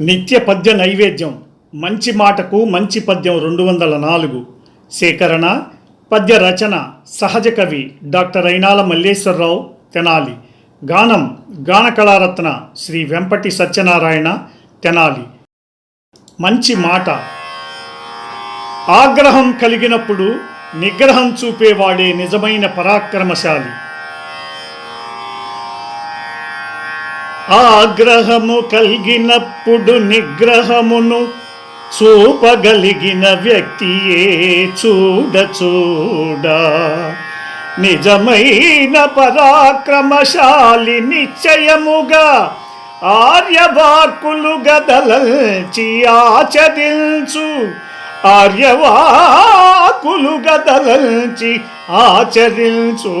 నిత్య పద్య నైవేద్యం. మంచి మాటకు మంచి పద్యం రెండు వందల నాలుగు. సేకరణ పద్య రచన సహజ కవి డాక్టర్ అయినాల మల్లేశ్వరరావు తెనాలి. గానం గాన కళారత్న శ్రీ వెంపటి సత్యనారాయణ తెనాలి. మంచి మాట. ఆగ్రహం కలిగినప్పుడు నిగ్రహం చూపేవాడే నిజమైన పరాక్రమశాలి. ఆగ్రహము కలిగినప్పుడు నిగ్రహమును చూపగలిగిన వ్యక్తియే చూడ చూడ. నిజమైన పరాక్రమశాలి నిశ్చయముగా ఆర్యవాక్కులు గదలచి ఆచరించు. ఆర్యవాకులు గదలచి ఆచరించు.